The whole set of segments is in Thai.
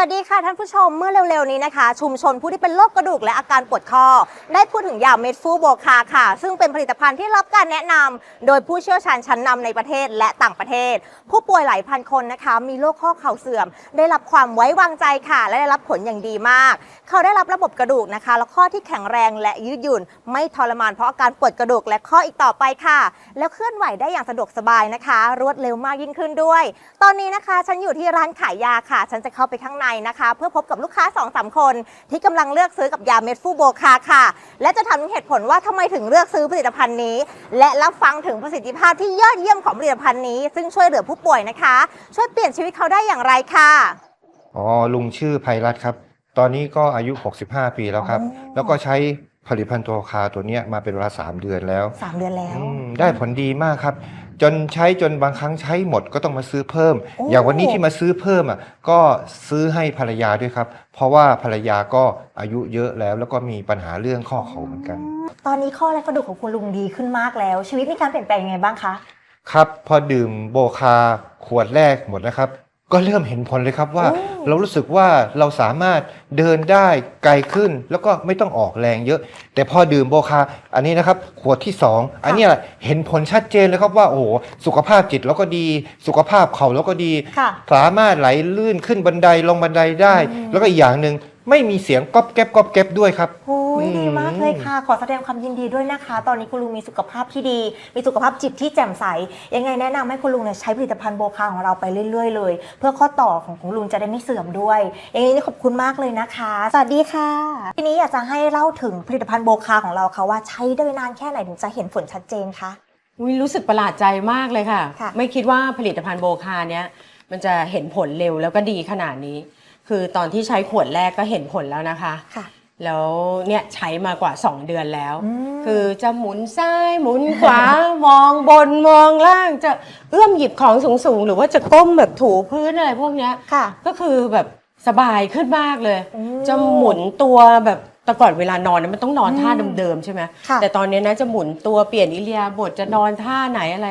วัสดีค่ะท่านผู้ชมเมื่อเร็วๆนี้นะคะ ชุมชนผู้ที่เป็นโรคกระดูกและอาการปวดข้อได้พูดถึงยาเม็ดฟูโบคาค่ะ ซึ่งเป็นผลิตภัณฑ์ที่รับการแนะนำโดยผู้เชี่ยวชาญชั้นนำในประเทศและต่างประเทศ ผู้ป่วยหลายพันคนนะคะ มีโรคข้อเข่าเสื่อม ได้รับความไว้วางใจค่ะ และได้รับผลอย่างดีมาก เขาได้รับระบบกระดูกนะคะ และข้อที่แข็งแรงและยืดหยุ่น ไม่ทรมานเพราะอาการปวดกระดูกและข้ออีกต่อไปค่ะ แล้วเคลื่อนไหวได้อย่างสะดวกสบายนะคะ รวดเร็วมากยิ่งขึ้นด้วย ตอนนี้นะคะ ฉันอยู่ที่ร้านขายยาค่ะ ฉันจะเข้าไปข้างในนะคะ เพื่อพบกับลูกค้า2อสคน ที่กำลังเลือกซื้อกับยาเม็ดฟูโบคาค่ะ และจะถามถึงเหตุผลว่าทำไมถึงเลือกซื้อผลิตภัณฑ์นี้ และรับฟังถึงประสิทธิภาพที่ยอดเยี่ยมของผลิตภัณฑ์นี้ ซึ่งช่วยเหลือผู้ป่วยนะคะ ช่วยเปลี่ยนชีวิตเขาได้อย่างไรค่ะอ๋อลุงชื่อไพรัตน์ครับ ตอนนี้ก็อายุ 65 ปีแล้วครับอ๋อแล้วก็ใช้ผลิตภัณฑ์ตัวคาตัวเนี้ยมาเป็นเวลา 3 เดือนแล้วสามเดือนแล้วอืมได้ผลดีมากครับ จนใช้จนบางครั้งใช้หมดก็ต้องมาซื้อเพิ่ม โอ้ อย่างวันนี้ที่มาซื้อเพิ่มอะก็ซื้อให้ภรรยาด้วยครับ เพราะว่าภรรยาก็อายุเยอะแล้ว แล้วก็มีปัญหาเรื่องข้อเข่าเหมือนกัน ตอนนี้ข้อและกระดูกของคุณลุงดีขึ้นมากแล้ว ชีวิตมีการเปลี่ยนแปลงยังไงบ้างคะ ครับพอดื่มโบคาขวดแรกหมดนะครับ ก็เริ่มเห็นผลเลยครับว่าโอ้เรารู้สึกว่าเราสามารถเดินได้ไกลขึ้นแล้วก็ไม่ต้องออกแรงเยอะ แต่พอดื่มโบคา อันนี้นะครับขวดที่ 2 อันเนี้ยเห็นผลชัดเจนเลยครับว่าโอ้โหสุขภาพจิตเราก็ดี สุขภาพเข่าเราก็ดีค่ะสามารถไหลลื่นขึ้นบันไดลงบันไดได้อืมแล้วก็อีกอย่างหนึ่งไม่มีเสียงก๊อบแก๊บก๊อบแก๊บด้วยครับโอ้ ยอืมดีมากเลยค่ะ ขอแสดงความยินดีด้วยนะคะ ตอนนี้คุณลุงมีสุขภาพที่ดี มีสุขภาพจิตที่แจ่มใส ยังไงแนะนำให้คุณลุงเนี่ยใช้ผลิตภัณฑ์โบคาของเราไปเรื่อย ๆ เลย เพื่อข้อต่อของคุณลุงจะได้ไม่เสื่อมด้วยยังไงนี่ขอบคุณมากเลยนะคะ สวัสดีค่ะ ทีนี้อยากจะให้เล่าถึงผลิตภัณฑ์โบคาของเราค่ะว่าใช้ได้นานแค่ไหนถึงจะเห็นผลชัดเจนคะอุ๊ยรู้สึกประหลาดใจมากเลยค่ะค่ะ ไม่คิดว่าผลิตภัณฑ์โบคาเนี้ยมันจะเห็นผลเร็วแล้วก็ดีขนาดนี้ คือตอนที่ใช้ขวดแรกก็เห็นผลแล้วนะคะค่ะ แล้วเนี่ยใช้มากว่า 2 เดือนแล้วอืมคือจะหมุนซ้ายหมุนขวามองบนมองล่างจะเอื้อมหยิบของสูงๆ หรือว่าจะก้มแบบถูพื้นอะไรพวกเนี้ยค่ะ ก็คือแบบสบายขึ้นมากเลยอืมจะหมุนตัวแบบแต่ก่อนเวลานอนเนยมันต้องนอนท่าอืมเดิมๆใช่ไหมค่ะแต่ตอนนี้นะจะหมุนตัวเปลี่ยนอิเลียาบทจะนอนท่าไหนอะไร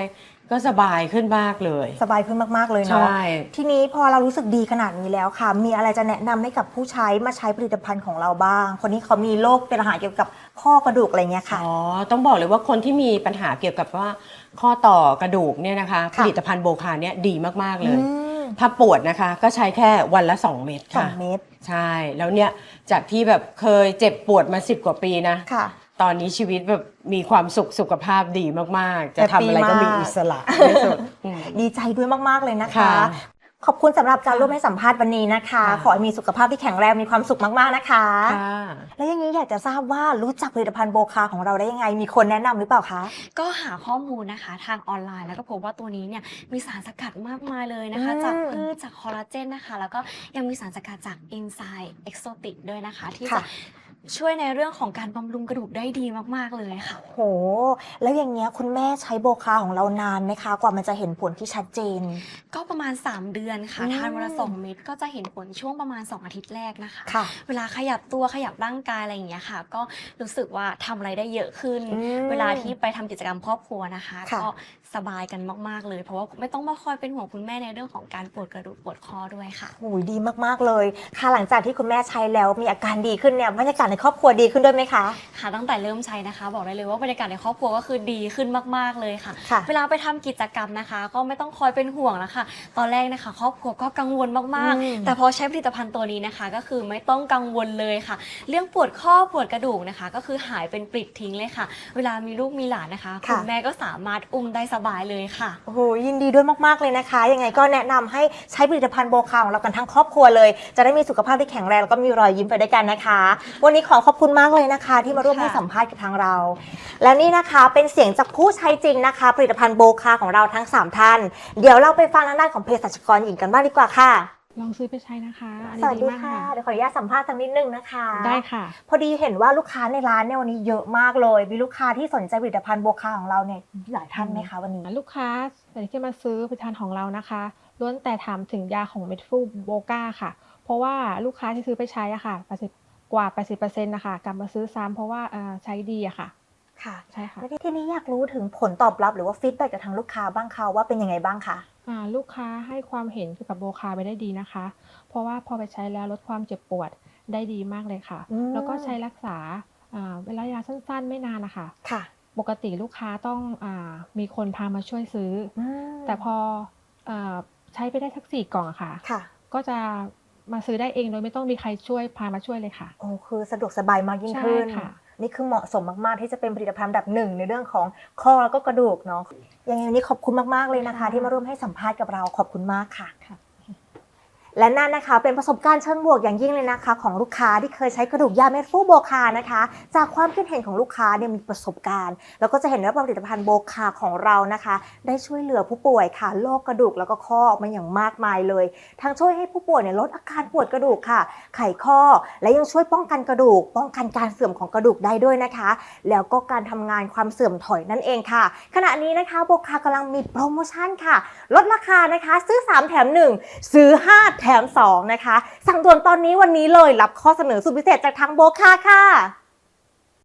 ก็สบายขึ้นมากเลย สบายขึ้นมากๆเลยใช่เนาะทีนี้พอเรารู้สึกดีขนาดนี้แล้วค่ะ มีอะไรจะแนะนำให้กับผู้ใช้มาใช้ผลิตภัณฑ์ของเราบ้าง คนนี้เขามีโรคเป็นปัญหาเกี่ยวกับข้อกระดูกอะไรเงี้ยค่ะ อ๋อ ต้องบอกเลยว่าคนที่มีปัญหาเกี่ยวกับว่าข้อต่อกระดูกเนี่ยนะคะค่ะผลิตภัณฑ์โบคาเนี่ยดีมาก ๆ เลย อืมถ้าปวดนะคะ ก็ใช้แค่วันละ 2 เม็ดสอค่ะ งเมตรใช่ แล้วเนี่ยจากที่แบบเคยเจ็บปวดมา 10 กว่าปีนะ ค่ะ ตอนนี้ชีวิตแบบมีความสุขสุขภาพดีมาก ๆ จะทำอะไรก็มีอิสระที่สุดอืม ดีใจด้วยมาก ๆ เลยนะคะ ค่ะขอบคุณสำหรับการร่วมให้สัมภาษณ์วันนี้นะคะ ค่ะ ขอให้มีสุขภาพที่แข็งแรงมีความสุขมาก ๆ นะคะ ค่ะ แล้วอย่างนี้อยากจะทราบว่ารู้จักผลิตภัณฑ์โบคาของเราได้ยังไง มีคนแนะนำหรือเปล่าคะ ก็หาข้อมูลนะคะทางออนไลน์แล้วก็พบว่าตัวนี้เนี่ยมีสารสกัดมากมายเลยนะคะ อืมจากพืชจากคอลลาเจนนะคะ แล้วก็ยังมีสารสกัดจากเอนไซม์เอ็กโซติกด้วยนะคะ ที่จะ ช่วยในเรื่องของการบำรุงกระดูกได้ดีมาก ๆ เลยค่ะ โห แล้วอย่างเงี้ยคุณแม่ใช้โบคาของเรานานไหมคะ กว่ามันจะเห็นผลที่ชัดเจน ก็ประมาณ 3 เดือนค่ะ อืม ทานวันละ2เม็ดก็จะเห็นผลช่วงประมาณ 2 อาทิตย์แรกนะคะ ค่ะเวลาขยับตัวขยับร่างกายอะไรอย่างเงี้ยค่ะ ก็รู้สึกว่าทำอะไรได้เยอะขึ้น อืม เวลาที่ไปทำกิจกรรมครอบครัวนะคะ ค่ะ ก็สบายกันมากๆเลย เพราะว่าไม่ต้องมาคอยเป็นห่วงคุณแม่ในเรื่องของการปวดกระดูกปวดคอด้วยค่ะ โอ้ยดีมากๆเลย ค่ะหลังจากที่คุณแม่ใช้แล้วมีอาการดีขึ้นเนี่ยบรรยากาศในครอบครัวดีขึ้นด้วยไหมคะ ค่ะตั้งแต่เริ่มใช้นะคะ บอกได้เลยว่าบรรยากาศในครอบครัวก็คือดีขึ้นมากๆเลยค่ะ ค่ะ เวลาไปทำกิจกรรมนะคะ ก็ไม่ต้องคอยเป็นห่วงแล้วค่ะตอนแรกนะคะ ครอบครัวก็กังวลมากอืม ๆ แต่พอใช้ผลิตภัณฑ์ตัวนี้นะคะ ก็คือไม่ต้องกังวลเลยค่ะ เรื่องปวดข้อปวดกระดูกนะคะ ก็คือหายเป็นปลิดทิ้งเลยค่ะ เวลามีลูกมีหลานนะคะค่ะณแม่ก็สามารถอุ้มได้สบายเลยค่ะ โอ้โหยินดีด้วยมากๆเลยนะคะ ยังไงก็แนะนำให้ใช้ผลิตภัณฑ์โบคาของเรากันทั้งครอบครัวเลย จะได้มีสุขภาพที่แข็งแรงแล้วก็มีรอยยิ้มไปด้วยกันนะคะ วันนี้ขอขอบคุณมากเลยนะคะ ที่มาร่วมให้ค่ะสัมภาษณ์กับทางเรา และนี่นะคะเป็นเสียงจากผู้ใช้จริงนะคะ ผลิตภัณฑ์โบคาของเราทั้งสามท่าน เดี๋ยวเราไปฟังทางด้านของเภสัชกรหญิงกันบ้างดีกว่าค่ะ ลองซื้อไปใช้นะคะอันสนี้วัสดีดีมากค่ะค่ะเดี๋ยวขออนุญาตสัมภาษณ์สักนิดนึงนะคะ ได้ค่ะ พอดีเห็นว่าลูกค้าในร้านเนี่ยวันนี้เยอะมากเลย มีลูกค้าที่สนใจผลิตภัณฑ์โบคาของเราเนี่ยหลายท่านไหมคะวันนี้ ลูกค้าส่วนที่มาซื้อผลิตภัณฑ์ของเรานะคะล้วนแต่ถามถึงยาของเมทฟูโบกาค่ะ เพราะว่าลูกค้าที่ซื้อไปใช้อะค่ะ80 กว่า 80%นะคะกลับมาซื้อซ้ำเพราะว่าเอ่อใช้ดีอะค่ะ ค่ะใช่ค่ะแล้วทีนี้อยากรู้ถึงผลตอบรับหรือว่าฟีดแบ็กจากทางลูกค้าบ้างค่ะว่าเป็นยังไงบ้างคะอ่าลูกค้าให้ความเห็นเกี่ยวกับโบคาไปได้ดีนะคะ เพราะว่าพอไปใช้แล้วลดความเจ็บปวดได้ดีมากเลยค่ะอืมแล้วก็ใช้รักษาอ่าเวลายาสั้นๆ ไม่นานนะคะค่ะ ปกติลูกค้าต้องอามีคนพามาช่วยซื้ออแต่พออาใช้ไปได้สักสี่กล่องอะค่ะค่ะ ก็จะ มาซื้อได้เองโดยไม่ต้องมีใครช่วยพามาช่วยเลยค่ะ โอ้คือสะดวกสบายมากยิ่งขึ้น ใช่ค่ะ นี่คือเหมาะสมมากๆ ที่จะเป็นผลิตภัณฑ์อันดับหนึ่งในเรื่องของข้อแล้วก็กระดูกเนาะยังไงวันนี้ขอบคุณมากๆเลยนะคะ ที่มาร่วมให้สัมภาษณ์กับเราขอบคุณมากค่ะ ค่ะ และนั่นนะคะเป็นประสบการณ์เชิงบวกอย่างยิ่งเลยนะคะ ของลูกค้าที่เคยใช้กระดูกยาเม็ดฟูโบคานะคะ จากความคิดเห็นของลูกค้าเนี่ยมีประสบการณ์ แล้วก็จะเห็นว่าผลิตภัณฑ์โบคาของเรานะคะ ได้ช่วยเหลือผู้ป่วยค่ะโรคกระดูกแล้วก็ข้อออกมาอย่างมากมายเลย ทั้งช่วยให้ผู้ป่วยเนี่ยลดอาการปวดกระดูกค่ะ ไขข้อ และยังช่วยป้องกันกระดูก ป้องกันการเสื่อมของกระดูกได้ด้วยนะคะ แล้วก็การทำงานความเสื่อมถอยนั่นเองค่ะ ขณะนี้นะคะโบคากำลังมีโปรโมชั่นค่ะ ลดราคานะคะ ซื้อ 3 แถม 1 ซื้อ 5แถม 2 นะคะ สั่งด่วนตอนนี้วันนี้เลยรับข้อเสนอสุดพิเศษจากทางโบคาค่ะ